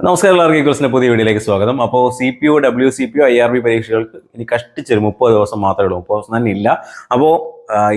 നമസ്കാരം എല്ലാവർക്കും ഈക്വൽസിന്റെ പുതിയ വീഡിയോയിലേക്ക് സ്വാഗതം. അപ്പോൾ C P O W C P O I R B പരീക്ഷകൾക്ക് ഇനി കഷ്ടിച്ചൊരു മുപ്പത് ദിവസം മാത്രമേ ഉള്ളൂ. മുപ്പത് ദിവസം തന്നെ ഇല്ല. അപ്പോൾ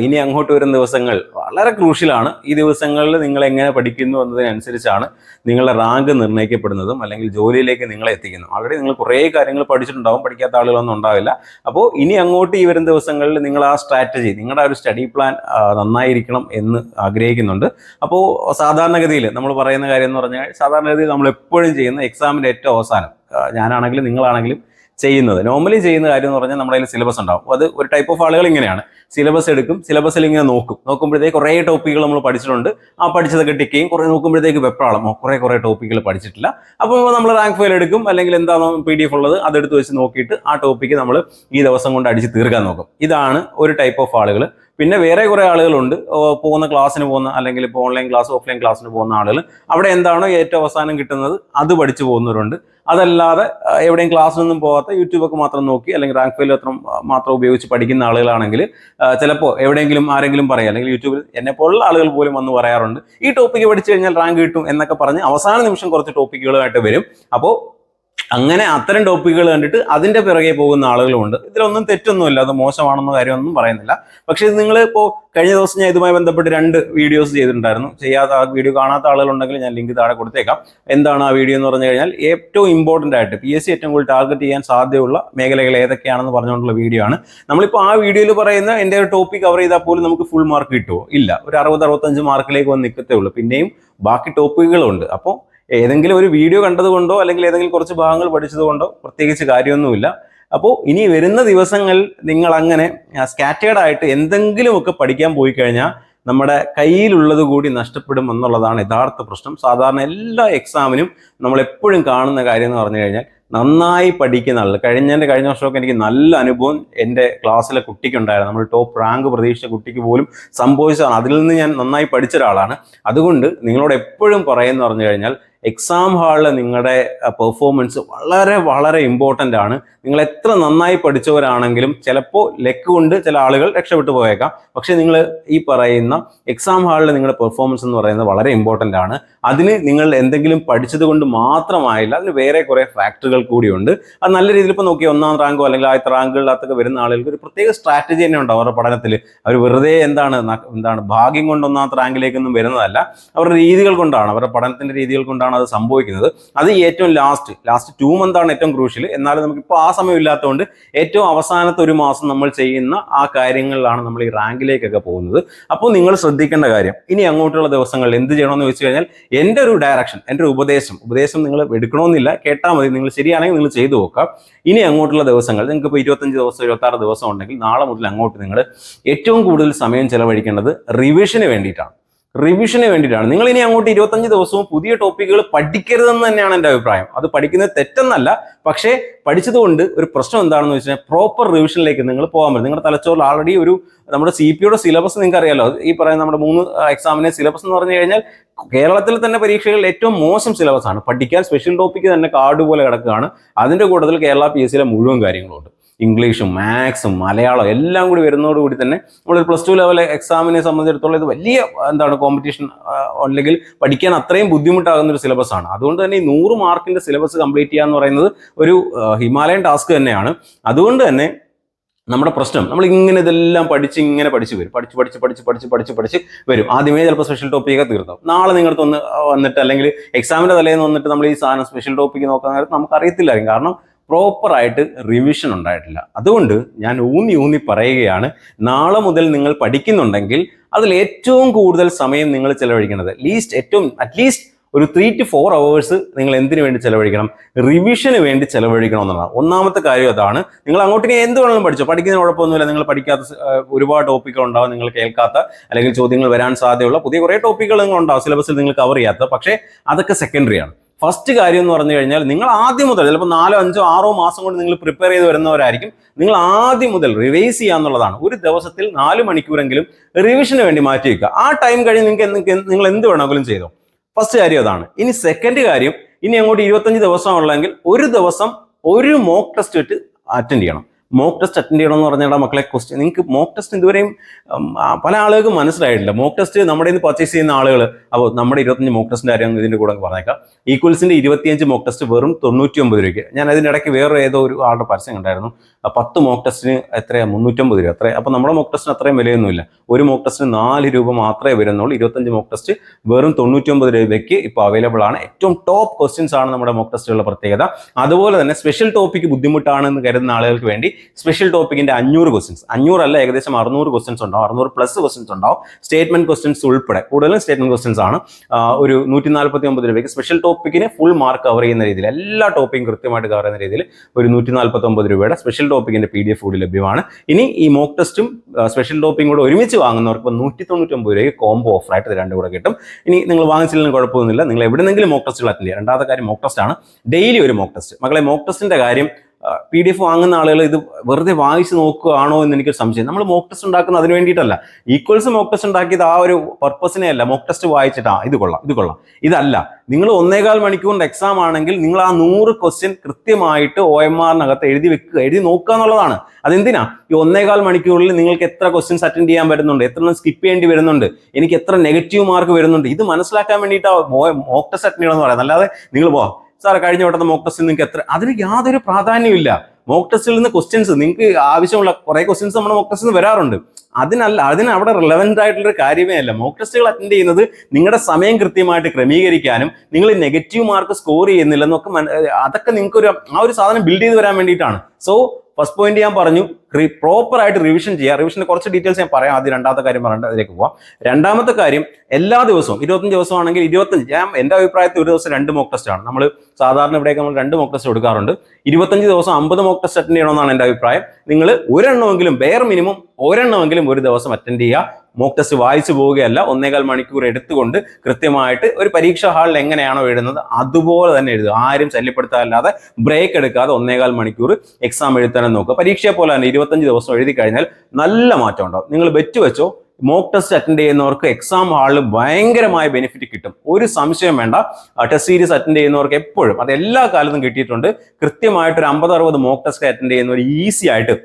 ഇനി അങ്ങോട്ട് വരുന്ന ദിവസങ്ങൾ വളരെ ക്രൂഷ്യലാണ്. ഈ ദിവസങ്ങളിൽ നിങ്ങൾ എങ്ങനെ പഠിക്കുന്നു എന്നതിനനുസരിച്ചാണ് നിങ്ങളുടെ റാങ്ക് നിർണയിക്കപ്പെടുന്നതും അല്ലെങ്കിൽ ജോലിയിലേക്ക് നിങ്ങളെ എത്തിക്കുന്നു ആൾറെഡി നിങ്ങൾ കുറേ കാര്യങ്ങൾ പഠിച്ചിട്ടുണ്ടാവും. പഠിക്കാത്ത ആളുകളൊന്നും ഉണ്ടാവില്ല. അപ്പോൾ ഇനി അങ്ങോട്ട് ഈ വരുന്ന ദിവസങ്ങളിൽ നിങ്ങൾ ആ സ്ട്രാറ്റജി നിങ്ങളുടെ ഒരു സ്റ്റഡി പ്ലാൻ നന്നായിരിക്കണം എന്ന് ആഗ്രഹിക്കുന്നുണ്ട്. അപ്പോൾ സാധാരണഗതിയിൽ നമ്മൾ പറയുന്ന കാര്യം എന്ന് പറഞ്ഞാൽ സാധാരണഗതിയിൽ നമ്മൾ എപ്പോഴും ചെയ്യുന്ന എക്സാമിന്റെ ഏറ്റവും അവസാനം ഞാനാണെങ്കിലും നിങ്ങളാണെങ്കിലും ചെയ്യുന്നത്. നോർമലി ചെയ്യുന്ന കാര്യം എന്ന് പറഞ്ഞാൽ നമ്മുടെ കയ്യിൽ സിലബസ് ഉണ്ടാവും. അത് ഒരു ടൈപ്പ് ഓഫ് ആളുകൾ ഇങ്ങനെയാണ്. സിലബസ് എടുക്കും സിലബസിൽ ഇങ്ങനെ നോക്കും. നോക്കുമ്പോഴത്തേക്ക് കുറേ ടോപ്പിക്കുകൾ നമ്മൾ പഠിച്ചിട്ടുണ്ട്. ആ പഠിച്ചതൊക്കെ ടിക്ക് ചെയ്യും. കുറേ നോക്കുമ്പോഴത്തേക്ക് വെപ്രാളം ഓ, കുറേ കുറേ ടോപ്പിക്കുകൾ പഠിച്ചിട്ടില്ല. അപ്പോൾ നമ്മൾ റാങ്ക് ഫയൽ എടുക്കും. അല്ലെങ്കിൽ എന്താണോ പി ഡി എഫ് ഉള്ളത് അതെടുത്ത് വെച്ച് നോക്കിയിട്ട് ആ ടോപ്പിക്ക് നമ്മൾ ഈ ദിവസം കൊണ്ട് അടിച്ച് തീർക്കാൻ നോക്കും. ഇതാണ് ഒരു ടൈപ്പ് ഓഫ് ആളുകൾ. പിന്നെ വേറെ കുറേ ആളുകളുണ്ട്. പോകുന്ന ക്ലാസ്സിന് പോകുന്ന അല്ലെങ്കിൽ ഇപ്പോൾ ഓൺലൈൻ ക്ലാസ് ഓഫ്ലൈൻ ക്ലാസ്സിന് പോകുന്ന ആളുകൾ. അവിടെ എന്താണോ ഏറ്റവും അവസാനം കിട്ടുന്നത് അത് പഠിച്ചു പോകുന്നവരുണ്ട്. അതല്ലാതെ എവിടെയും ക്ലാസ്സിനൊന്നും പോകാത്ത യൂട്യൂബൊക്കെ മാത്രം നോക്കി അല്ലെങ്കിൽ റാങ്ക് ഫയൽ മാത്രം മാത്രം ഉപയോഗിച്ച് പഠിക്കുന്ന ആളുകളാണെങ്കിൽ ചിലപ്പോൾ എവിടെയെങ്കിലും ആരെങ്കിലും പറയാം. അല്ലെങ്കിൽ യൂട്യൂബിൽ എന്നെ പോലുള്ള ആളുകൾ പോലും വന്ന് പറയാറുണ്ട്. ഈ ടോപ്പിക്ക് പഠിച്ചു കഴിഞ്ഞാൽ റാങ്ക് കിട്ടും എന്നൊക്കെ പറഞ്ഞ് അവസാന നിമിഷം കുറച്ച് ടോപ്പിക്കുകളുമായിട്ട് വരും. അപ്പോൾ അങ്ങനെ അത്തരം ടോപ്പിക്കുകൾ കണ്ടിട്ട് അതിന്റെ പിറകെ പോകുന്ന ആളുകളുമുണ്ട്. ഇതിലൊന്നും തെറ്റൊന്നുമില്ല. അത് മോശമാണെന്ന കാര്യമൊന്നും പറയുന്നില്ല. പക്ഷേ ഇത് നിങ്ങൾ ഇപ്പോൾ കഴിഞ്ഞ ദിവസം ഞാൻ ഇതുമായി ബന്ധപ്പെട്ട് രണ്ട് വീഡിയോസ് ചെയ്തിട്ടുണ്ടായിരുന്നു. ചെയ്യാത്ത ആ വീഡിയോ കാണാത്ത ആളുകളുണ്ടെങ്കിൽ ഞാൻ ലിങ്ക് താഴെ കൊടുത്തേക്കാം. എന്താണ് ആ വീഡിയോ എന്ന് പറഞ്ഞു കഴിഞ്ഞാൽ ഏറ്റവും ഇമ്പോർട്ടന്റ് ആയിട്ട് പി എസ് സി ഏറ്റവും കൂടുതൽ ടാർഗറ്റ് ചെയ്യാൻ സാധ്യതയുള്ള മേഖലകൾ ഏതൊക്കെയാണെന്ന് പറഞ്ഞുകൊണ്ടുള്ള വീഡിയോ ആണ്. നമ്മളിപ്പോൾ ആ വീഡിയോയിൽ പറയുന്ന എന്റെ ഒരു ടോപ്പിക് കവർ ചെയ്താൽ പോലും നമുക്ക് ഫുൾ മാർക്ക് കിട്ടുമോ? ഇല്ല. ഒരു അറുപത് അറുപത്തഞ്ച് മാർക്കിലേക്ക് വന്ന് നിൽക്കത്തേ ഉള്ളൂ. പിന്നെയും ബാക്കി ടോപ്പിക്കുകളുണ്ട് അപ്പോൾ ഏതെങ്കിലും ഒരു വീഡിയോ കണ്ടതുകൊണ്ടോ അല്ലെങ്കിൽ ഏതെങ്കിലും കുറച്ച് ഭാഗങ്ങൾ പഠിച്ചതുകൊണ്ടോ പ്രത്യേകിച്ച് കാര്യമൊന്നുമില്ല. അപ്പോൾ ഇനി വരുന്ന ദിവസങ്ങൾ നിങ്ങൾ അങ്ങനെ സ്കാറ്റേഡ് ആയിട്ട് എന്തെങ്കിലുമൊക്കെ പഠിക്കാൻ പോയി കഴിഞ്ഞാൽ നമ്മുടെ കയ്യിലുള്ളത് കൂടി നഷ്ടപ്പെടും എന്നുള്ളതാണ് യഥാർത്ഥ പ്രശ്നം. സാധാരണ എല്ലാ എക്സാമിനും നമ്മൾ എപ്പോഴും കാണുന്ന കാര്യം എന്ന് പറഞ്ഞു കഴിഞ്ഞാൽ നന്നായി പഠിക്കുന്ന ആൾ കഴിഞ്ഞതിന്റെ കഴിഞ്ഞ വർഷമൊക്കെ എനിക്ക് നല്ല അനുഭവം എന്റെ ക്ലാസ്സിലെ കുട്ടിക്കുണ്ടായിരുന്നു. നമ്മൾ ടോപ്പ് റാങ്ക് പ്രതീക്ഷിച്ച കുട്ടിക്ക് പോലും സംഭവിച്ചതാണ്. അതിൽ നിന്ന് ഞാൻ നന്നായി പഠിച്ച ഒരാളാണ്. അതുകൊണ്ട് നിങ്ങളോട് എപ്പോഴും പറയുമെന്ന് പറഞ്ഞു കഴിഞ്ഞാൽ എക്സാം ഹാളിലെ നിങ്ങളുടെ പെർഫോമൻസ് വളരെ വളരെ ഇമ്പോർട്ടന്റ് ആണ്. നിങ്ങൾ എത്ര നന്നായി പഠിച്ചവരാണെങ്കിലും ചിലപ്പോൾ ലെക്ക് കൊണ്ട് ചില ആളുകൾ രക്ഷപ്പെട്ടു പോയേക്കാം. പക്ഷേ നിങ്ങൾ ഈ പറയുന്ന എക്സാം ഹാളിലെ നിങ്ങളുടെ പെർഫോമൻസ് എന്ന് പറയുന്നത് വളരെ ഇമ്പോർട്ടന്റ് ആണ്. അതിന് നിങ്ങൾ എന്തെങ്കിലും പഠിച്ചത് കൊണ്ട് മാത്രമായില്ല അതിന് വേറെ കുറേ ഫാക്ടറുകൾ കൂടിയുണ്ട് അത് നല്ല രീതിയിൽ ഇപ്പോൾ നോക്കി ഒന്നാം റാങ്കോ അല്ലെങ്കിൽ ആദ്യത്തെ റാങ്കുകളിലകത്തൊക്കെ വരുന്ന ആളുകൾക്ക് ഒരു പ്രത്യേക സ്ട്രാറ്റജി തന്നെ ഉണ്ട് അവരുടെ പഠനത്തിൽ അവർ വെറുതെ എന്താണ് എന്താണ് ഭാഗ്യം കൊണ്ട് ഒന്നാമത്തെ റാങ്കിലേക്കൊന്നും വരുന്നതല്ല. അവരുടെ രീതികൾ കൊണ്ടാണ് അവരുടെ പഠനത്തിന്റെ രീതികൾ കൊണ്ടാണ് അത് സംഭവിക്കുന്നത്. അത് ഏറ്റവും ലാസ്റ്റ് ലാസ്റ്റ് ടു മന്ത് ആണ് ഏറ്റവും ക്രൂഷ്യൽ എന്നാലും നമുക്കിപ്പോൾ ആ സമയമില്ലാത്തതുകൊണ്ട് ഏറ്റവും അവസാനത്തെ ഒരു മാസം നമ്മൾ ചെയ്യുന്ന ആ കാര്യങ്ങളിലാണ് നമ്മൾ ഈ റാങ്കിലേക്കൊക്കെ പോകുന്നത്. അപ്പോൾ നിങ്ങൾ ശ്രദ്ധിക്കേണ്ട കാര്യം ഇനി അങ്ങോട്ടുള്ള ദിവസങ്ങളിൽ എന്ത് ചെയ്യണമെന്ന് വെച്ച് കഴിഞ്ഞാൽ എന്റെ ഒരു ഡയറക്ഷൻ എന്റെ ഒരു ഉപദേശം ഉപദേശം നിങ്ങൾ എടുക്കണമെന്നില്ല. കേട്ടാൽ മതി. നിങ്ങൾ ശരിയാണെങ്കിൽ നിങ്ങൾ ചെയ്തു നോക്കാം. ഇനി അങ്ങോട്ടുള്ള ദിവസങ്ങൾ നിങ്ങൾക്ക് ഇപ്പോൾ ഇരുപത്തഞ്ച് ദിവസം ഇരുപത്താറ് ദിവസം ഉണ്ടെങ്കിൽ നാളെ മുതൽ അങ്ങോട്ട് നിങ്ങൾ ഏറ്റവും കൂടുതൽ സമയം ചെലവഴിക്കേണ്ടത് റിവിഷന് വേണ്ടിയിട്ടാണ്. റിവിഷന് വേണ്ടിയിട്ടാണ്. നിങ്ങൾ ഇനി അങ്ങോട്ട് ഇരുപത്തഞ്ച് ദിവസവും പുതിയ ടോപ്പിക്കുകൾ പഠിക്കരുതെന്ന് തന്നെയാണ് എന്റെ അഭിപ്രായം. അത് പഠിക്കുന്നത് തെറ്റെന്നല്ല പക്ഷേ പഠിച്ചതുകൊണ്ട് ഒരു പ്രശ്നം എന്താണെന്ന് വെച്ചാൽ പ്രോപ്പർ റിവിഷനിലേക്ക് നിങ്ങൾ പോകാൻ പറ്റും. നിങ്ങളുടെ തലച്ചോറിൽ ആൾറെഡി ഒരു നമ്മുടെ സി പി യുടെ സിലബസ് നിങ്ങൾക്ക് അറിയാലോ ഈ പറയുന്ന നമ്മുടെ മൂന്ന് എക്സാമിനെ സിലബസ് എന്ന് പറഞ്ഞു കഴിഞ്ഞാൽ കേരളത്തിൽ തന്നെ പരീക്ഷകളിൽ ഏറ്റവും മോശം സിലബസ് ആണ്. പഠിക്കാൻ സ്പെഷ്യൽ ടോപ്പിക്ക് തന്നെ കാർഡ് പോലെ കിടക്കുകയാണ്. അതിന്റെ കൂട്ടത്തിൽ കേരള പി എസ് സിയിലെ മുഴുവൻ കാര്യങ്ങളുണ്ട് ഇംഗ്ലീഷും മാത്സും മലയാളം എല്ലാം കൂടി വരുന്നതോടുകൂടി തന്നെ നമ്മളൊരു പ്ലസ് ടു ലെവൽ എക്സാമിനെ സംബന്ധിച്ചിടത്തോളം ഇത് വലിയ എന്താണ് കോമ്പറ്റീഷൻ അല്ലെങ്കിൽ പഠിക്കാൻ അത്രയും ബുദ്ധിമുട്ടാകുന്ന ഒരു സിലബസ് ആണ്. അതുകൊണ്ട് തന്നെ ഈ നൂറ് മാർക്കിന്റെ സിലബസ് കംപ്ലീറ്റ് ചെയ്യുക എന്ന് പറയുന്നത് ഒരു ഹിമാലയൻ ടാസ്ക് തന്നെയാണ്. അതുകൊണ്ട് തന്നെ നമ്മുടെ പ്രശ്നം നമ്മൾ ഇങ്ങനെ ഇതെല്ലാം പഠിച്ച് ഇങ്ങനെ പഠിച്ച് വരും. പഠിച്ച് പഠിച്ച് പഠിച്ച് പഠിച്ച് പഠിച്ച് പഠിച്ച് വരും. ആദ്യമേ ചിലപ്പോൾ സ്പെഷ്യൽ ടോപ്പിക്കൊക്കെ തീർന്നു. നാളെ നിങ്ങളുടെ ഒന്ന് വന്നിട്ട് അല്ലെങ്കിൽ എക്സാമിന്റെ തലേന്ന് വന്നിട്ട് നമ്മൾ ഈ സാധനം സ്പെഷ്യൽ ടോപ്പിക്ക് നോക്കാൻ നേരത്ത് നമുക്ക് അറിയത്തില്ലായിരിക്കും കാരണം പ്രോപ്പറായിട്ട് റിവിഷൻ ഉണ്ടായിട്ടില്ല. അതുകൊണ്ട് ഞാൻ ഊന്നി ഊന്നി പറയുകയാണ് നാളെ മുതൽ നിങ്ങൾ പഠിക്കുന്നുണ്ടെങ്കിൽ അതിൽ ഏറ്റവും കൂടുതൽ സമയം നിങ്ങൾ ചെലവഴിക്കുന്നത് ലീസ്റ്റ് ഏറ്റവും അറ്റ്ലീസ്റ്റ് ഒരു ത്രീ ടു ഫോർ അവേഴ്സ് നിങ്ങൾ എന്തിനു വേണ്ടി ചെലവഴിക്കണം? റിവിഷന് വേണ്ടി ചെലവഴിക്കണം എന്നുള്ളതാണ്. ഒന്നാമത്തെ കാര്യം അതാണ് നിങ്ങൾ അങ്ങോട്ട് എന്ത് വേണമെങ്കിലും പഠിച്ചോ. പഠിക്കുന്നതിന് കുഴപ്പമൊന്നുമില്ല. നിങ്ങൾ പഠിക്കാത്ത ഒരുപാട് ടോപ്പിക്കുകൾ ഉണ്ടാവും നിങ്ങൾ കേൾക്കാത്ത അല്ലെങ്കിൽ ചോദ്യങ്ങൾ വരാൻ സാധ്യതയുള്ള പുതിയ കുറേ ടോപ്പിക്കുകൾ നിങ്ങൾ ഉണ്ടാവും സിലബസിൽ നിങ്ങൾ കവർ ചെയ്യാത്ത പക്ഷേ അതൊക്കെ സെക്കൻഡറി ആണ്. ഫസ്റ്റ് കാര്യം എന്ന് പറഞ്ഞു കഴിഞ്ഞാൽ നിങ്ങൾ ആദ്യം മുതൽ ചിലപ്പോൾ നാലോ അഞ്ചോ ആറോ മാസം കൊണ്ട് നിങ്ങൾ പ്രിപ്പയർ ചെയ്ത് വരുന്നവരായിരിക്കും. നിങ്ങൾ ആദ്യം മുതൽ റിവൈസ് ചെയ്യുക എന്നുള്ളതാണ്. ഒരു ദിവസത്തിൽ നാല് മണിക്കൂറെങ്കിലും റിവിഷന് വേണ്ടി മാറ്റി വെക്കുക. ആ ടൈം കഴിഞ്ഞ് നിങ്ങൾക്ക് നിങ്ങൾ എന്ത് വേണമെങ്കിലും ചെയ്തോ. ഫസ്റ്റ് കാര്യം അതാണ്. ഇനി സെക്കൻഡ് കാര്യം ഇനി അങ്ങോട്ട് ഇരുപത്തഞ്ച് ദിവസം ഉള്ളെങ്കിൽ ഒരു ദിവസം ഒരു മോക്ക് ടെസ്റ്റ് ഇട്ട് അറ്റൻഡ് ചെയ്യണം. മോക്ക് ടെസ്റ്റ് അറ്റൻഡ് ചെയ്യണം എന്ന് പറഞ്ഞാൽ മക്കളെ ക്വസ്റ്റ്യൻ നിങ്ങൾക്ക് മോക്ക് ടെസ്റ്റ് ഇതുവരെയും പല ആളുകൾക്കും മനസ്സിലായിട്ടില്ല. മോക്ക് ടെസ്റ്റ് നമ്മുടെ നിന്ന് പർച്ചേസ് ചെയ്യുന്ന ആളുകൾ അപ്പോൾ നമ്മുടെ ഇരുപത്തഞ്ച് മോക്ക് ടെസ്റ്റ് കാര്യം ഇതിന്റെ കൂടെ പറഞ്ഞേക്കാം. ഈക്വൽസിന്റെ ഇരുപത്തിയഞ്ച് മോക്ക് ടെസ്റ്റ് വെറും തൊണ്ണൂറ്റി ഒമ്പത് രൂപയ്ക്ക്. ഞാൻ അതിന്റെ ഇടയ്ക്ക് വേറെ ഏതോ ഒരു ആളുടെ പരസ്യം കണ്ടായിരുന്നു. പത്ത് മോക്ക് ടെസ്റ്റിന് എത്രയാണ് മുന്നൂറ്റമ്പത് രൂപ. അത്ര അപ്പോൾ നമ്മുടെ മോക്ക് ടെസ്റ്റിന് അത്രയും വിലയൊന്നുമില്ല. ഒരു മോക്ക് ടെസ്റ്റിന് നാല് രൂപ മാത്രമേ വരുന്നുള്ളൂ. ഇരുപത്തഞ്ച് മോക്ക് ടെസ്റ്റ് വെറും തൊണ്ണൂറ്റൊമ്പത് രൂപയ്ക്ക് ഇപ്പോൾ അവൈലബിൾ ആണ്. ഏറ്റവും ടോപ്പ് ക്വസ്റ്റ്യൻസ് ആണ് നമ്മുടെ മോക്ക് ടെസ്റ്റുകളുടെ പ്രത്യേകത. അതുപോലെ തന്നെ സ്പെഷ്യൽ ടോപ്പിക് ബുദ്ധിമുട്ടാണെന്ന് കരുതുന്ന ആളുകൾക്ക് വേണ്ടി സ്പെഷ്യൽ ടോപ്പിക്കിന്റെ അഞ്ഞൂറ് ക്വസ്റ്റൻസ് അഞ്ഞൂറല്ല ഏകദേശം അറുന്നൂറ് ക്വസ്റ്റൻസ് ഉണ്ടാവും. അറുന്നൂറ് പ്ലസ് ക്വസ്റ്റൻസ് ഉണ്ടാവും. സ്റ്റേറ്റ്മെന്റ് ക്വസ്റ്റൻസ് ഉൾപ്പെടെ. കൂടുതലും സ്റ്റേറ്റ്മെന്റ് ക്വസ്റ്റൻസ് ആണ്. ഒരു നൂറ്റി നാൽപ്പത്തി ഒമ്പത് രൂപയ്ക്ക് സ്പെഷ്യൽ ടോപ്പിക്കിന് ഫുൾ മാർക്ക് കവർ ചെയ്യുന്ന രീതിയിൽ എല്ലാ ടോപ്പിക്കും കൃത്യമായിട്ട് കവർ ചെയ്യുന്ന രീതിയിൽ ഒരു നൂറ്റി നാൽപ്പത്തി ഒമ്പത് രൂപയുടെ സ്പെഷ്യൽ ടോപ്പിക്കിന്റെ പി ഡി എഫ് കൂടി ലഭ്യമാണ്. ഇനി ഈ മോക്ക് ടെസ്റ്റും സ്പെഷ്യൽ ടോപ്പിക്കും കൂടെ ഒരുമിച്ച് വാങ്ങുന്നവർക്ക് നൂറ്റി തൊണ്ണൂറ്റൊമ്പത് രൂപയ്ക്ക് കോംബോ ഓഫർ ആയിട്ട് രണ്ടും കൂടെ കിട്ടും. ഇനി നിങ്ങൾ വാങ്ങിച്ചില്ലെങ്കിലും കുഴപ്പമൊന്നുമില്ല. നിങ്ങൾ എവിടെ എവിടെന്നെങ്കിലും മോക്ക് ടെസ്റ്റുകൾ അറ്റൻഡ് ചെയ്യുക രണ്ടാമത്തെ കാര്യം മോക്ക് ടെസ്റ്റ് ആണ്. ഡെയിലി ഒരു മോക്ക് ടെസ്റ്റ് മക്കളെ മോക്ക് ടെസ്റ്റിന്റെ കാര്യം പി ഡി എഫ് വാങ്ങുന്ന ആളുകൾ ഇത് വെറുതെ വായിച്ച് നോക്കുകയാണോ എന്ന് എനിക്കൊരു സംശയം. നമ്മൾ മോക്ക് ടെസ്റ്റ് ഉണ്ടാക്കുന്നത് അതിന് വേണ്ടിയിട്ടല്ല. ഈക്വൽസ് മോക്ക് ടെസ്റ്റ് ഉണ്ടാക്കിയത് ആ ഒരു പർപ്പസിനെ അല്ല. മോക്ക് ടെസ്റ്റ് വായിച്ചിട്ടാ ഇത് കൊള്ളാം ഇത് കൊള്ളാം. ഇതല്ല. നിങ്ങൾ ഒന്നേകാൽ മണിക്കൂറിന്റെ എക്സാം ആണെങ്കിൽ നിങ്ങൾ ആ നൂറ് ക്വസ്റ്റ്യൻ കൃത്യമായിട്ട് ഒ എം ആറിനകത്ത് എഴുതി വെക്കുക. എഴുതി നോക്കുക എന്നുള്ളതാണ്. അതെന്തിനാ? ഈ ഒന്നേകാൽ മണിക്കൂറിൽ നിങ്ങൾക്ക് എത്ര ക്വസ്റ്റ്യൻസ് അറ്റൻഡ് ചെയ്യാൻ വരുന്നുണ്ട് എത്ര സ്കിപ്പ് ചെയ്യേണ്ടി വരുന്നുണ്ട്? എനിക്ക് എത്ര നെഗറ്റീവ് മാർക്ക് വരുന്നുണ്ട്? ഇത് മനസ്സിലാക്കാൻ വേണ്ടിയിട്ട് മോക്ക് ടെസ്റ്റ് അറ്റൻഡ് ചെയ്യണമെന്ന് പറയാം അല്ലാതെ നിങ്ങൾ പോവാം. സാറേ കഴിഞ്ഞ വട്ടത്തെ മോക്ക് ടെസ്റ്റിൽ നിങ്ങൾക്ക് എത്ര അതിന് യാതൊരു പ്രാധാന്യമില്ല മോക്ക് ടെസ്റ്റിൽ നിന്ന് ക്വസ്റ്റ്യൻസ് നിങ്ങൾക്ക് ആവശ്യമുള്ള കുറെ ക്വസ്റ്റ്യൻസ് നമ്മുടെ മോക്ക് ടെസ്റ്റിൽ നിന്ന് വരാറുണ്ട്. അതിനല്ല അതിന് അവിടെ റിലവന്റ് ആയിട്ടുള്ള കാര്യമേ അല്ല. മോക്ക് ടെസ്റ്റുകൾ അറ്റൻഡ് ചെയ്യുന്നത് നിങ്ങളുടെ സമയം കൃത്യമായിട്ട് ക്രമീകരിക്കാനും നിങ്ങൾ നെഗറ്റീവ് മാർക്ക് സ്കോർ ചെയ്യുന്നില്ലെന്നൊക്കെ അതൊക്കെ നിങ്ങൾക്ക് ഒരു ആ ഒരു സാധനം ബിൽഡ് ചെയ്ത് വരാൻ വേണ്ടിയിട്ടാണ്. സോ ഫസ്റ്റ് പോയിന്റ് ഞാൻ പറഞ്ഞു പ്രോപ്പർ ആയിട്ട് റിവിഷൻ ചെയ്യുക റിവിഷന്റെ കുറച്ച് ഡീറ്റെയിൽസ് ഞാൻ പറയാം. ആദ്യം രണ്ടാമത്തെ കാര്യം പറഞ്ഞിട്ട് അതിലേക്ക് പോവാം. രണ്ടാമത്തെ കാര്യം എല്ലാ ദിവസവും ഇരുപത്തഞ്ച് ദിവസമാണെങ്കിൽ ഇരുപത്തഞ്ച് ഞാൻ എന്റെ അഭിപ്രായത്തിൽ ഒരു ദിവസം രണ്ട് മോക്ക് ടെസ്റ്റ് ആണ്. നമ്മൾ സാധാരണ ഇവിടെയൊക്കെ നമ്മൾ രണ്ട് മോക്ക് ടെസ്റ്റ് എടുക്കാറുണ്ട്. ഇരുപത്തഞ്ച് ദിവസം അമ്പത് മോക്ക് ടെസ്റ്റ് അറ്റൻഡ് ചെയ്യണമെന്നാണ് എന്റെ അഭിപ്രായം. നിങ്ങൾ ഒരെണ്ണമെങ്കിലും ബെയർ മിനിമം ഒരെണ്ണമെങ്കിലും ഒരു ദിവസം അറ്റൻഡ് ചെയ്യുക. മോക്ക് ടെസ്റ്റ് വായിച്ചു പോവുകയല്ല. ഒന്നേകാൽ മണിക്കൂർ എടുത്തുകൊണ്ട് കൃത്യമായിട്ട് ഒരു പരീക്ഷാ ഹാളിൽ എങ്ങനെയാണോ എഴുതുന്നത് അതുപോലെ തന്നെ എഴുതുക. ആരും ശല്യപ്പെടുത്താതെ ബ്രേക്ക് എടുക്കാതെ ഒന്നേകാൽ മണിക്കൂർ എക്സാം എഴുതാനും നോക്കുക. പരീക്ഷയെ പോലെ തന്നെ ഇരുപത്തഞ്ച് ദിവസം എഴുതി കഴിഞ്ഞാൽ നല്ല മാറ്റം ഉണ്ടാവും. നിങ്ങൾ വെറ്റ് വെച്ചോ മോക്ക് ടെസ്റ്റ് അറ്റൻഡ് ചെയ്യുന്നവർക്ക് എക്സാം ഹാളിൽ ഭയങ്കരമായ ബെനിഫിറ്റ് കിട്ടും. ഒരു സംശയം വേണ്ട. ടെസ്റ്റ് സീരീസ് അറ്റൻഡ് ചെയ്യുന്നവർക്ക് എപ്പോഴും അത് എല്ലാ കാലത്തും കിട്ടിയിട്ടുണ്ട്. കൃത്യമായിട്ട് ഒരു അമ്പത് അറുപത് മോക്ക് ടെസ്റ്റ് അറ്റൻഡ് ചെയ്യുന്നവർ ഈസി ആയിട്ട്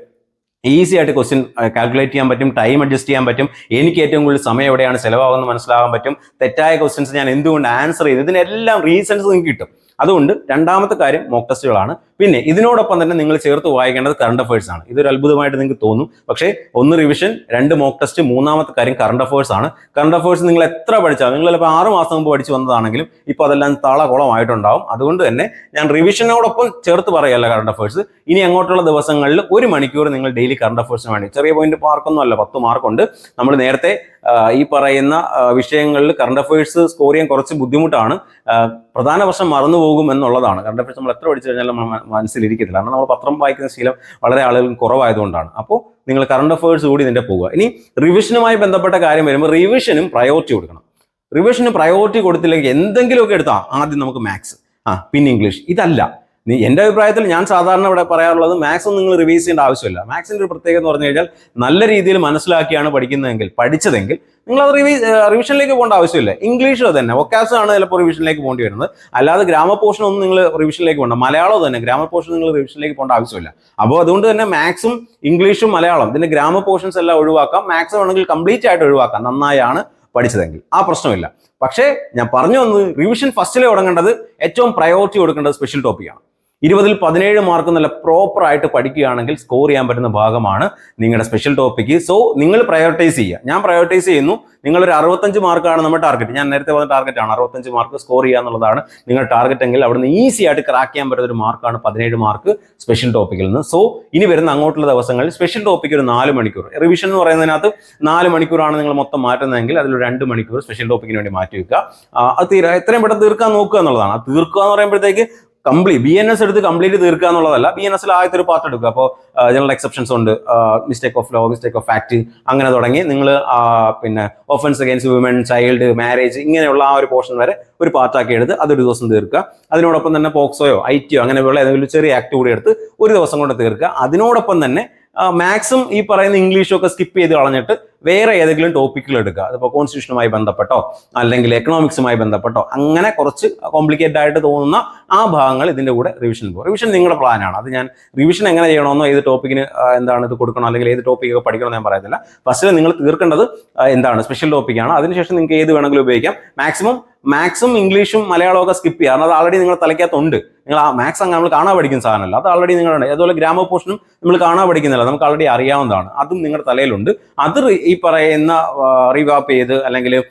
ഈസി ആയിട്ട് ക്വസ്റ്റ്യൻ കാൽക്കുലേറ്റ് ചെയ്യാൻ പറ്റും ടൈം അഡ്ജസ്റ്റ് ചെയ്യാൻ പറ്റും. എനിക്ക് ഏറ്റവും കൂടുതൽ സമയം എവിടെയാണ് ചിലവാകുന്നത് മനസ്സിലാകാൻ പറ്റും. തെറ്റായ ക്വസ്റ്റ്യൻസ് ഞാൻ എന്തുകൊണ്ട് ആൻസർ ചെയ്തു ഇതിനെല്ലാം റീസൺസ് നിങ്ങൾക്ക് കിട്ടും. അതുകൊണ്ട് രണ്ടാമത്തെ കാര്യം മോക്ക് ടെസ്റ്റുകളാണ് പിന്നെ ഇതിനോടൊപ്പം തന്നെ നിങ്ങൾ ചേർത്ത് വായിക്കേണ്ടത് കറണ്ട് അഫയേഴ്സ് ആണ്. ഇതൊരു അത്ഭുതമായിട്ട് നിങ്ങൾക്ക് തോന്നും. പക്ഷേ ഒന്ന് റിവിഷൻ രണ്ട് മോക്ക് ടെസ്റ്റ് മൂന്നാമത്തെ കാര്യം കറണ്ട് അഫയേഴ്സ് ആണ്. കറണ്ട് അഫയേഴ്സ് നിങ്ങൾ എത്ര പഠിച്ചാൽ നിങ്ങൾ ഇപ്പോൾ ആറ് മാസം മുമ്പ് പഠിച്ചു വന്നതാണെങ്കിലും ഇപ്പോൾ അതെല്ലാം താളകുളമായിട്ടുണ്ടാവും. അതുകൊണ്ട് തന്നെ ഞാൻ റിവിഷനോടൊപ്പം ചേർത്ത് പറയല്ല കറണ്ട് അഫയേഴ്സ് ഇനി അങ്ങോട്ടുള്ള ദിവസങ്ങളിൽ ഒരു മണിക്കൂർ നിങ്ങൾ ഡെയിലി കറണ്ട് അഫയേഴ്സിന് വേണ്ടി. ചെറിയ പോയിന്റ് മാർക്കൊന്നും അല്ല പത്ത് മാർക്കുണ്ട് നമ്മൾ നേരത്തെ ഈ പറയുന്ന വിഷയങ്ങളിൽ കറണ്ട് അഫയേഴ്സ് സ്കോർ ചെയ്യാൻ കുറച്ച് ബുദ്ധിമുട്ടാണ്. പ്രധാന വർഷം മറന്നു പോകും എന്നുള്ളതാണ്. കറണ്ട് അഫയേഴ്സ് നമ്മൾ എത്ര പഠിച്ചു കഴിഞ്ഞാലും നമ്മൾ മനസ്സിലിരിക്കത്തില്ല. കാരണം നമ്മൾ പത്രം വായിക്കുന്ന ശീലം വളരെ ആളുകൾക്ക് കുറവായതുകൊണ്ടാണ്. അപ്പോൾ നിങ്ങൾ കറണ്ട് അഫയേഴ്സ് കൂടി ഇതിന്റെ പോവുക ഇനി റിവിഷനുമായി ബന്ധപ്പെട്ട കാര്യം വരുമ്പോൾ റിവിഷനും പ്രയോറിറ്റി കൊടുക്കണം. റിവിഷന് പ്രയോറിറ്റി കൊടുത്തില്ലെങ്കിൽ എന്തെങ്കിലുമൊക്കെ എടുത്താൽ ആദ്യം നമുക്ക് മാത്സ് ആ പിന്നെ ഇംഗ്ലീഷ് ഇതല്ല. നീ എന്റെ അഭിപ്രായത്തിൽ ഞാൻ സാധാരണ ഇവിടെ പറയാറുള്ളത് മാത്സ് നിങ്ങൾ റിവൈസ് ചെയ്യേണ്ട ആവശ്യമില്ല. മാത്സിന്റെ ഒരു പ്രത്യേകത എന്ന് പറഞ്ഞു കഴിഞ്ഞാൽ നല്ല രീതിയിൽ മനസ്സിലാക്കിയാണ് പഠിക്കുന്നതെങ്കിൽ പഠിച്ചതെങ്കിൽ നിങ്ങൾ അത് റിവൈസ് റിവിഷനിലേക്ക് പോകേണ്ട ആവശ്യമില്ല. ഇംഗ്ലീഷ് തന്നെ. ഒക്കാസ് ആണ് ചിലപ്പോൾ റിവിഷനിലേക്ക് പോകേണ്ടി വരുന്നത്. അല്ലാതെ ഗ്രാമ പോർഷൻ ഒന്നും നിങ്ങൾ റിവിഷനിലേക്ക് പോകണ്ട. മലയാളം തന്നെ. ഗ്രാമർ പോർഷൻ നിങ്ങൾ റിവിഷനിലേക്ക് പോകേണ്ട ആവശ്യമില്ല. അപ്പോൾ അതുകൊണ്ട് തന്നെ മാത്സും ഇംഗ്ലീഷും മലയാളം ഇതിന്റെ ഗ്രാമ പോർഷൻസ് എല്ലാം ഒഴിവാക്കാം. മാത്സ് വേണമെങ്കിൽ കംപ്ലീറ്റ് ആയിട്ട് ഒഴിവാക്കാം. നന്നായാണ് പഠിച്ചതെങ്കിൽ. ആ പ്രശ്നമില്ല. പക്ഷേ ഞാൻ പറഞ്ഞു വന്നത് റിവിഷൻ ഫസ്റ്റിലെ തുടങ്ങേണ്ടത് ഏറ്റവും പ്രയോറിറ്റി കൊടുക്കേണ്ടത് സ്പെഷ്യൽ ടോപ്പിക്കാണ് ഇരുപതിൽ പതിനേഴ് മാർക്ക് നല്ല പ്രോപ്പർ ആയിട്ട് പഠിക്കുകയാണെങ്കിൽ സ്കോർ ചെയ്യാൻ പറ്റുന്ന ഭാഗമാണ് നിങ്ങളുടെ സ്പെഷ്യൽ ടോപ്പിക്ക് സോ നിങ്ങൾ പ്രയോറിറ്റൈസ് ചെയ്യുക. ഞാൻ പ്രയോറിറ്റൈസ് ചെയ്യുന്നു. നിങ്ങളൊരു അറുപത്തഞ്ച് മാർക്കാണ് നമ്മുടെ ടാർഗറ്റ് ഞാൻ നേരത്തെ പറഞ്ഞ ടാർഗറ്റ് ആണ്. അറുപത്തഞ്ച് മാർക്ക് സ്കോർ ചെയ്യുക എന്നുള്ളതാണ് നിങ്ങളുടെ ടാർഗറ്റ് എങ്കിൽ അവിടുന്ന് ഈസി ആയിട്ട് ക്രാക്ക് ചെയ്യാൻ പറ്റുന്ന ഒരു മാർക്കാണ് പതിനേഴ് മാർക്ക് സ്പെഷ്യൽ ടോപ്പിക്കിൽ നിന്ന്. സോ ഇനി വരുന്ന അങ്ങോട്ടുള്ള ദിവസങ്ങളിൽ സ്പെഷ്യൽ ടോപ്പിക്ക് ഒരു നാല് മണിക്കൂർ. റിവിഷൻ എന്ന് പറയുന്നതിനകത്ത് നാല് മണിക്കൂറാണ് നിങ്ങൾ മൊത്തം മാറ്റുന്നതെങ്കിൽ അതിൽ രണ്ട് മണിക്കൂർ സ്പെഷ്യൽ ടോപ്പിക്കിന് വേണ്ടി മാറ്റി വെക്കുക. അത് തീരാ. എത്രയും പെട്ടെന്ന് തീർക്കാൻ നോക്കുക എന്നുള്ളതാണ്. തീർക്കുക എന്ന് പറയുമ്പോഴത്തേക്ക് കംപ്ലീറ്റ് ബി എൻ എസ് എടുത്ത് കംപ്ലീറ്റ് തീർക്കുക എന്നുള്ളതല്ല. ബി എൻ എസിൽ ആദ്യത്തെ ഒരു പാർട്ട് എടുക്കുക. അപ്പോൾ ജനറൽ എക്സെപ്ഷൻസ് ഉണ്ട്. Mistake of law mistake of fact അങ്ങനെ തുടങ്ങി. നിങ്ങൾ പിന്നെ offence against woman child marriage ഇങ്ങനെയുള്ള ആ ഒരു പോർഷൻ വരെ ഒരു പാർട്ടാക്കി എടുത്ത് അതൊരു ദിവസം തീർക്കുക. അതിനോടൊപ്പം തന്നെ പോക്സോയോ ഐ ടിയോ അങ്ങനെയുള്ള ഏതെങ്കിലും ചെറിയ ആക്ട് കൂടി എടുത്ത് ഒരു ദിവസം കൊണ്ട് തീർക്കുക. അതിനോടൊപ്പം തന്നെ മാക്സും ഈ പറയുന്ന ഇംഗ്ലീഷൊക്കെ സ്കിപ്പ് ചെയ്ത് കളഞ്ഞിട്ട് വേറെ ഏതെങ്കിലും ടോപ്പിക്കുകൾ എടുക്കുക. അതിപ്പോൾ കോൺസ്റ്റിറ്റ്യൂഷനുമായി ബന്ധപ്പെട്ടോ അല്ലെങ്കിൽ എക്കണോമിക്സുമായി ബന്ധപ്പെട്ടോ അങ്ങനെ കുറച്ച് കോംപ്ലിക്കേറ്റഡ് ആയിട്ട് തോന്നുന്ന ആ ഭാഗങ്ങൾ ഇതിന്റെ കൂടെ റിവിഷൻ പോകും. റിവിഷൻ നിങ്ങളുടെ പ്ലാനാണ് അത് ഞാൻ റിവിഷൻ എങ്ങനെ ചെയ്യണമെന്നോ ഏത് ടോപ്പിക്കിന് എന്താണ് ഇത് കൊടുക്കണോ അല്ലെങ്കിൽ ഏത് ടോപ്പിക്കൊക്കെ പഠിക്കണമെന്ന് ഞാൻ പറയത്തില്ല. ഫസ്റ്റ് നിങ്ങൾ തീർക്കേണ്ടത് എന്താണ്? സ്പെഷ്യൽ ടോപ്പിക്കാണ് അതിനുശേഷം നിങ്ങൾക്ക് ഏത് വേണമെങ്കിലും ഉപയോഗിക്കാം. മാക്സിമം മാക്സും ഇംഗ്ലീഷും മലയാളവും ഒക്കെ സ്കിപ്പ് ചെയ്യുക കാരണം അത് ആൾറെഡി നിങ്ങളുടെ തലയ്ക്കകത്തുണ്ട്. നിങ്ങൾ ആ മാത്സ് അങ്ങ് നമ്മൾ കാണാൻ പഠിക്കുന്ന സാധനമല്ല. അത് ആൾറെഡി നിങ്ങളുണ്ട്. അതുപോലെ ഗ്രാമർ പോർഷനും നമ്മൾ കാണാൻ പഠിക്കുന്നില്ല. നമുക്ക് ആൾറെഡി അറിയാവുന്നതാണ്. അതും നിങ്ങളുടെ തലയിലുണ്ട്. അത് ഈ പറയുന്ന റീവാപ്പ് ചെയ്ത് അല്ലെങ്കിൽ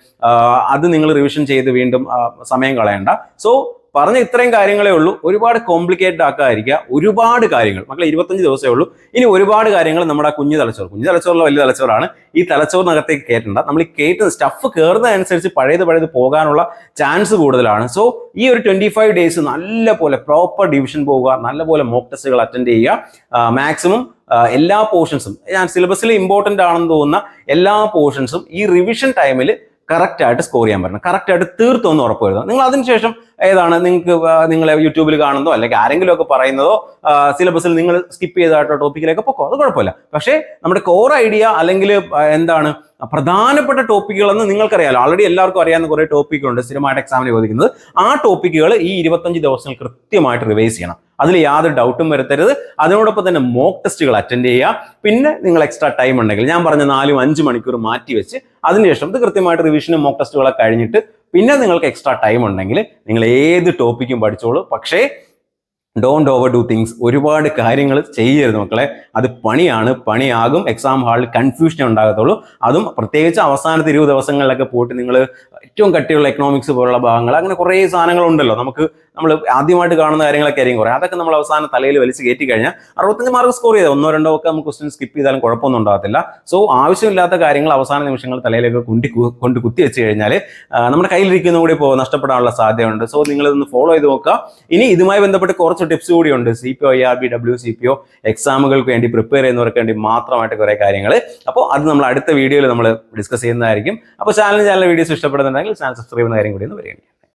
അത് നിങ്ങൾ റിവിഷൻ ചെയ്ത് വീണ്ടും സമയം കളയണ്ട. സോ പറഞ്ഞ ഇത്രയും കാര്യങ്ങളേ ഉള്ളൂ. ഒരുപാട് കോംപ്ലിക്കേറ്റഡ് ആക്കാതിരിക്കുക. ഒരുപാട് കാര്യങ്ങൾ. മക്കളെ ഇരുപത്തഞ്ച് ദിവസമേ ഉള്ളൂ. ഇനി ഒരുപാട് കാര്യങ്ങൾ നമ്മുടെ ആ കുഞ്ഞു തലച്ചോറ് കുഞ്ഞു തലച്ചോറിലെ വലിയ തലച്ചോറാണ്. ഈ തലച്ചോറിനകത്തേക്ക് കയറ്റണ്ട. നമ്മൾ ഈ കയറ്റുന്ന സ്റ്റഫ് കയറുന്നതനുസരിച്ച് പഴയത് പഴയത് പോകാനുള്ള ചാൻസ് കൂടുതലാണ്. സോ ഈ ഒരു ട്വന്റി ഫൈവ് ഡേയ്സ് നല്ല പോലെ പ്രോപ്പർ ഡിവിഷൻ പോവുക നല്ലപോലെ മോക്ക് ടെസ്റ്റുകൾ അറ്റൻഡ് ചെയ്യുക മാക്സിമം എല്ലാ പോർഷൻസും ഞാൻ സിലബസിൽ ഇമ്പോർട്ടന്റ് ആണെന്ന് തോന്നുന്ന എല്ലാ പോർഷൻസും ഈ റിവിഷൻ ടൈമിൽ കറക്റ്റ് ആയിട്ട് സ്കോർ ചെയ്യാൻ പറ്റണം. കറക്റ്റ് ആയിട്ട് തീർത്തൊന്ന് ഉറപ്പ് വരുന്നത് നിങ്ങൾ അതിനുശേഷം ഏതാണ് നിങ്ങൾക്ക് നിങ്ങൾ യൂട്യൂബിൽ കാണുന്നതോ അല്ലെങ്കിൽ ആരെങ്കിലും ഒക്കെ പറയുന്നതോ സിലബസിൽ നിങ്ങൾ സ്കിപ്പ് ചെയ്തതായിട്ടോ ടോപ്പിക്കിലേക്ക് പൊക്കോ. അത് കുഴപ്പമില്ല. പക്ഷേ നമ്മുടെ കോർ ഐഡിയ അല്ലെങ്കിൽ എന്താണ് പ്രധാനപ്പെട്ട ടോപ്പിക്കുകളെന്ന് നിങ്ങൾക്കറിയാലോ. ഓൾറെഡി എല്ലാവർക്കും അറിയാവുന്ന കുറേ ടോപ്പിക്കുണ്ട് സ്ഥിരമായിട്ട് എക്സാമിന് ചോദിക്കുന്നത്. ആ ടോപ്പിക്കുകൾ ഈ ഇരുപത്തഞ്ച് ദിവസങ്ങൾ കൃത്യമായിട്ട് റിവൈസ് ചെയ്യണം. അതിൽ യാതൊരു ഡൗട്ടും വരുത്തരുത്. അതിനോടൊപ്പം തന്നെ മോക്ക് ടെസ്റ്റുകൾ അറ്റൻഡ് ചെയ്യുക. പിന്നെ നിങ്ങൾ എക്സ്ട്രാ ടൈം ഉണ്ടെങ്കിൽ ഞാൻ പറഞ്ഞ നാലും അഞ്ച് മണിക്കൂർ മാറ്റി വെച്ച് അതിനുശേഷം ഇത് കൃത്യമായിട്ട് റിവിഷനും മോക്ക് ടെസ്റ്റുകളൊക്കെ കഴിഞ്ഞിട്ട് പിന്നെ നിങ്ങൾക്ക് എക്സ്ട്രാ ടൈം ഉണ്ടെങ്കിൽ നിങ്ങൾ ഏത് ടോപ്പിക്കും പഠിച്ചോളൂ. പക്ഷേ ഡോണ്ട് ഓവർ ഡു തിങ്സ് ഒരുപാട് കാര്യങ്ങൾ ചെയ്യരുത് മക്കളെ. അത് പണിയാണ് പണിയാകും. എക്സാം ഹാളിൽ കൺഫ്യൂഷൻ ഉണ്ടാകത്തുള്ളൂ. അതും പ്രത്യേകിച്ച് അവസാനത്തെ ഇരുപത് ദിവസങ്ങളിലൊക്കെ പോയിട്ട് നിങ്ങൾ ഏറ്റവും കട്ടിയുള്ള എക്കണോമിക്സ് പോലുള്ള ഭാഗങ്ങൾ അങ്ങനെ കുറേ സാധനങ്ങളുണ്ടല്ലോ. നമുക്ക് നമ്മൾ ആദ്യമായിട്ട് കാണുന്ന കാര്യങ്ങളൊക്കെ ആയിരിക്കും കുറേ. അതൊക്കെ നമ്മൾ അവസാനം തലയിൽ വലിച്ച് കയറ്റി കഴിഞ്ഞാൽ അറുപത്തഞ്ച് മാർക്ക് സ്കോർ ചെയ്താൽ ഒന്നോ രണ്ടോ ഒക്കെ നമുക്ക് ക്വസ്റ്റ്യൻ സ്കിപ്പ് ചെയ്താലും കുഴപ്പമൊന്നും ഉണ്ടാകത്തില്ല. സോ ആവശ്യമില്ലാത്ത കാര്യങ്ങൾ അവസാന നിമിഷങ്ങൾ തലയിലേക്ക് കുണ്ടി കൊണ്ട് കുത്തി വെച്ച് കഴിഞ്ഞാൽ നമ്മുടെ കയ്യിലിരിക്കുന്ന കൂടി ഇപ്പോൾ നഷ്ടപ്പെടാനുള്ള സാധ്യതയുണ്ട്. സോ നിങ്ങൾ ഇതൊന്ന് ഫോളോ ചെയ്ത് നോക്കുക. ഇനി ഇതുമായി ബന്ധപ്പെട്ട് കുറച്ച് ടിപ്സ് കൂടിയുണ്ട് C P O I R B W C P O എക്സാമുകൾക്ക് വേണ്ടി പ്രിപ്പയർ ചെയ്യുന്നവർക്ക് വേണ്ടി മാത്രമായിട്ട് കുറേ കാര്യങ്ങൾ. അപ്പോൾ അത് നമ്മൾ അടുത്ത വീഡിയോയിൽ നമ്മൾ ഡിസ്കസ് ചെയ്യുന്നതായിരിക്കും. അപ്പോൾ ചാനൽ ചാനൽ വീഡിയോസ് ഇഷ്ടപ്പെടുന്നുണ്ടെങ്കിൽ ചാനൽ സബ്സ്ക്രൈബ് ചെയ്യുന്ന കാര്യം കൂടി ഒന്ന് വരികയാണ്